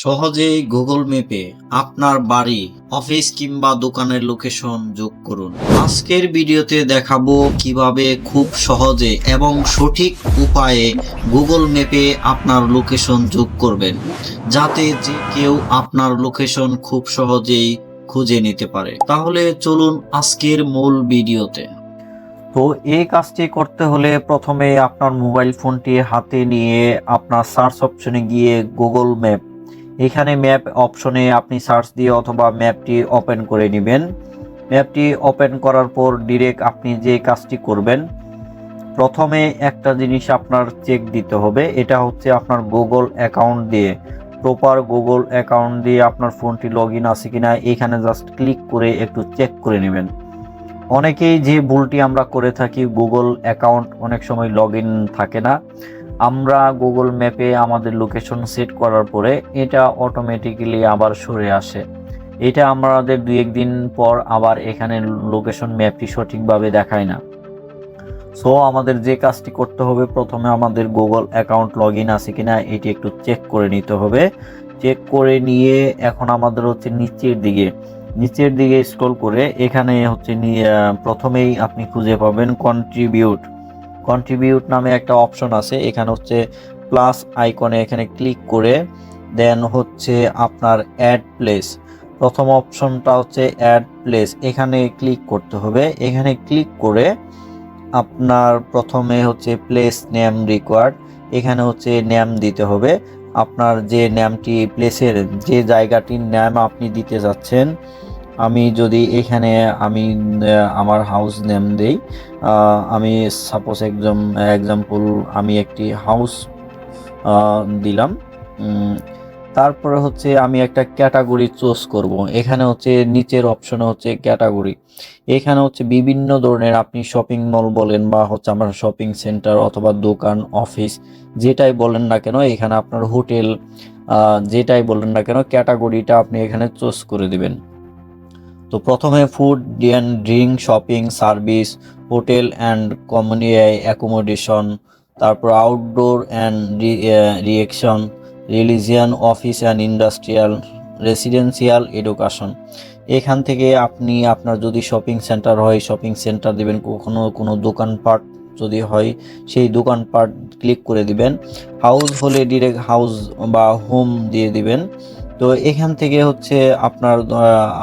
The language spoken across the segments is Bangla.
সহজেই গুগল ম্যাপে আপনার বাড়ি, অফিস কিংবা দোকানের লোকেশন যোগ করুন। আজকের ভিডিওতে দেখাবো কীভাবে খুব সহজে এবং সঠিক উপায়ে গুগল ম্যাপে আপনার লোকেশন যোগ করবেন, যাতে যে কেউ আপনার লোকেশন খুব সহজেই খুঁজে নিতে পারে। তাহলে চলুন আজকের মূল ভিডিওতে। তো এই কাজটি করতে হলে প্রথমে আপনার মোবাইল ফোনটি হাতে নিয়ে আপনার সার্চ অপশনে গিয়ে গুগল ম্যাপ এখানে ম্যাপ অপশনে আপনি সার্চ দিয়ে অথবা ম্যাপটি ওপেন করে নেবেন। ম্যাপটি ওপেন করার পর ডিরেক্ট আপনি যে কাজটি করবেন, প্রথমে একটা জিনিস আপনার চেক দিতে হবে, এটা হচ্ছে আপনার গুগল অ্যাকাউন্ট দিয়ে। প্রপার গুগল অ্যাকাউন্ট দিয়ে আপনার ফোনটি লগ ইন আছে কিনা, এখানে জাস্ট ক্লিক করে একটু চেক করে নেবেন। অনেকেই যে ভুলটি আমরা করে থাকি গুগল অ্যাকাউন্ট অনেক সময় লগ থাকে না। আমরা গুগল ম্যাপে আমাদের লোকেশন সেট করার পরে এটা অটোমেটিক্যালি আবার সরে আসে। এটা আমাদের দুই একদিন পর আবার এখানে লোকেশন ম্যাপটি সঠিকভাবে দেখায় না। সো আমাদের যে কাজটি করতে হবে, প্রথমে আমাদের গুগল অ্যাকাউন্ট লগ ইন আছে কিনা, এটি একটু চেক করে নিতে হবে। চেক করে নিয়ে এখন আমাদের হচ্ছে নিচের দিকে নিচের দিকে স্ক্রল করে এখানে হচ্ছে প্রথমেই আপনি খুঁজে পাবেন কন্ট্রিবিউট কন্ট্রিবিউট নামে একটা অপশন আছে। এখানে হচ্ছে প্লাস আইকনে এখানে ক্লিক করে দেন হচ্ছে আপনার অ্যাড প্লেস প্রথম অপশনটা হচ্ছে অ্যাড প্লেস এখানে ক্লিক করতে হবে। এখানে ক্লিক করে আপনার প্রথমে হচ্ছে প্লেস নেম রিকোয়ার্ড এখানে হচ্ছে নেম দিতে হবে। আপনার যে নামটি প্লেসের যে জায়গাটির নাম আপনি দিতে যাচ্ছেন আমি যদি এখানে, আমি আমার হাউস নেম দেই আমি সাপোজ একদম এক্সাম্পল আমি একটি হাউস দিলাম তারপরে হচ্ছে আমি একটা ক্যাটাগরি চুজ করব। এখানে হচ্ছে নিচের অপশনে হচ্ছে ক্যাটাগরি এখানে হচ্ছে বিভিন্ন ধরনের আপনি শপিং মল বলেন বা হচ্ছে আমার শপিং সেন্টার অথবা দোকান অফিস যেটাই বলেন না কেন, এখানে আপনার হোটেল যেটাই বলেন না কেন ক্যাটাগরিটা আপনি এখানে চুজ করে দিবেন। তো প্রথমে food and drink shopping service hotel and community accommodation তারপর outdoor and reaction religion office and industrial residential education এখান থেকে আপনি, আপনার যদি শপিং সেন্টার হয় শপিং সেন্টার দেবেন, কখনো কোনো দোকানপাট যদি হয়, সেই দোকানপাট ক্লিক করে দিবেন। হাউস হলে ডিরেক্ট হাউস বা হোম দিয়ে দিবেন। তো এখান থেকে হচ্ছে আপনার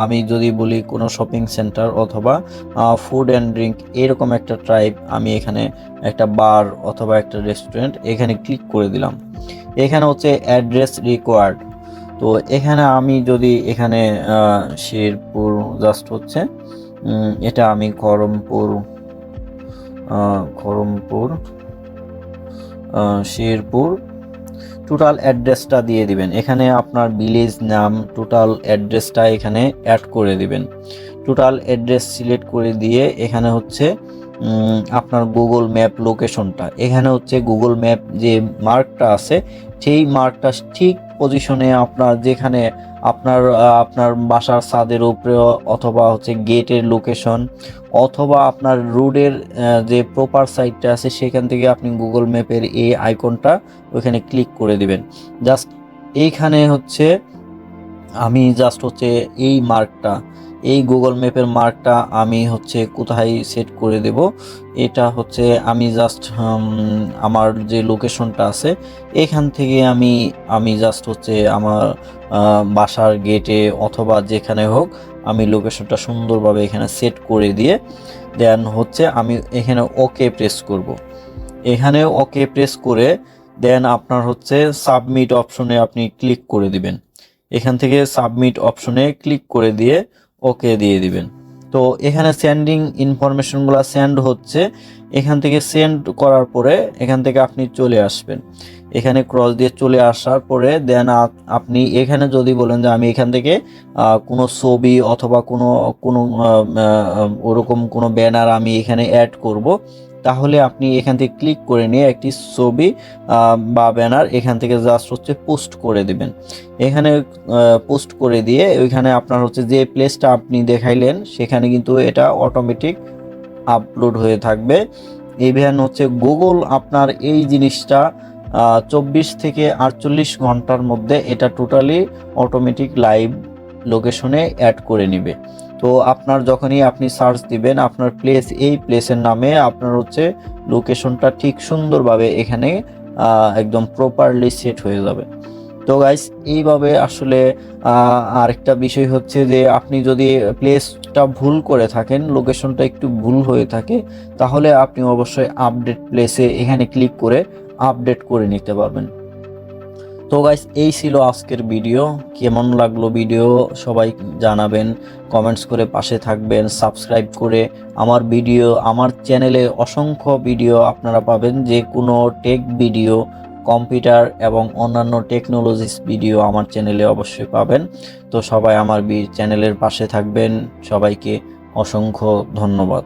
আমি যদি বলি কোনো শপিং সেন্টার অথবা ফুড অ্যান্ড ড্রিঙ্ক এরকম একটা ট্রাইব আমি এখানে একটা বার অথবা একটা রেস্টুরেন্ট এখানে ক্লিক করে দিলাম। এখানে হচ্ছে অ্যাড্রেস রিকোয়ার্ড তো এখানে আমি যদি এখানে শেরপুর জাস্ট হচ্ছে এটা আমি খরমপুর খরমপুর শেরপুর টোটাল অ্যাড্রেসটা দিয়ে দিবেন। এখানে আপনার ভিলেজ নাম টোটাল অ্যাড্রেসটা এখানে অ্যাড করে দিবেন। টোটাল অ্যাড্রেস সিলেক্ট করে দিয়ে এখানে হচ্ছে আপনার গুগল ম্যাপ লোকেশনটা এখানে হচ্ছে গুগল ম্যাপ যে মার্কটা আছে, সেই মার্কটা ঠিক পজিশনে আপনার যেখানে আপনার আপনার বাসার ছাদের উপরে অথবা হচ্ছে গেটের লোকেশন অথবা আপনার রোডের যে প্রপার সাইডটা আছে সেখান থেকে আপনি গুগল ম্যাপের এই আইকনটা ওইখানে ক্লিক করে দিবেন। জাস্ট এইখানে হচ্ছে আমি জাস্ট হচ্ছে এই মার্কটা এই গুগল ম্যাপের মার্কটা আমি হচ্ছে কোথায় সেট করে দেব? এটা হচ্ছে আমি জাস্ট আমার যে লোকেশনটা আছে, এখান থেকে আমি আমি জাস্ট হচ্ছে আমার বাসার গেটে অথবা যেখানে হোক, আমি লোকেশনটা সুন্দরভাবে এখানে সেট করে দিয়ে দেন হচ্ছে আমি এখানে ওকে প্রেস করব। এখানে ওকে প্রেস করে দেন আপনার হচ্ছে সাবমিট অপশনে আপনি ক্লিক করে দিবেন। এখান থেকে সাবমিট অপশনে ক্লিক করে দিয়ে ওকে দিয়ে দিবেন। তো এখানে সেন্ডিং ইনফরমেশনগুলো সেন্ড হচ্ছে। এখান থেকে সেন্ড করার পরে এখান থেকে আপনি চলে আসবেন। এখানে ক্রস দিয়ে চলে আসার পরে দেন আপনি এখানে যদি বলেন যে আমি এখান থেকে কোনো ছবি অথবা কোনো কোনো ওরকম কোনো ব্যানার আমি এখানে অ্যাড করব তাহলে আপনি এখান থেকে ক্লিক করে নিয়ে একটি ছবি বা ব্যানার এখান থেকে জাস্ট হচ্ছে পোস্ট করে দেবেন। এখানে পোস্ট করে দিয়ে ওইখানে আপনার হচ্ছে যে প্লেসটা আপনি দেখাইলেন, সেখানে কিন্তু এটা অটোমেটিক আপলোড হয়ে থাকবে। ইভেন হচ্ছে গুগল আপনার এই জিনিসটা চব্বিশ থেকে আটচল্লিশ ঘণ্টার মধ্যে এটা টোটালি অটোমেটিক লাইভ লোকেশনে অ্যাড করে নেবে। তো আপনার যখনই আপনি সার্চ দিবেন, আপনার প্লেস এই প্লেসের নামে আপনার হচ্ছে লোকেশনটা ঠিক সুন্দরভাবে এখানে একদম প্রপারলি সেট হয়ে যাবে। তো গাইস এইভাবে আসলে আরেকটা বিষয় হচ্ছে যে আপনি যদি প্লেসটা ভুল করে থাকেন লোকেশনটা একটু ভুল হয়ে থাকে, তাহলে আপনি অবশ্যই আপডেট প্লেসে এখানে ক্লিক করে আপডেট করে নিতে পারবেন। তো গাইস এই ছিল আজকের ভিডিও কেমন লাগল ভিডিও সবাই জানাবেন কমেন্টস করে পাশে থাকবেন সাবস্ক্রাইব করে আমার ভিডিও আমার চ্যানেলে অসংখ্য ভিডিও আপনারা পাবেন। যে কোনো টেক ভিডিও কম্পিউটার এবং অন্যান্য টেকনোলজিস ভিডিও আমার চ্যানেলে অবশ্যই পাবেন। তো সবাই আমার চ্যানেলের পাশে থাকবেন। সবাইকে অসংখ্য ধন্যবাদ।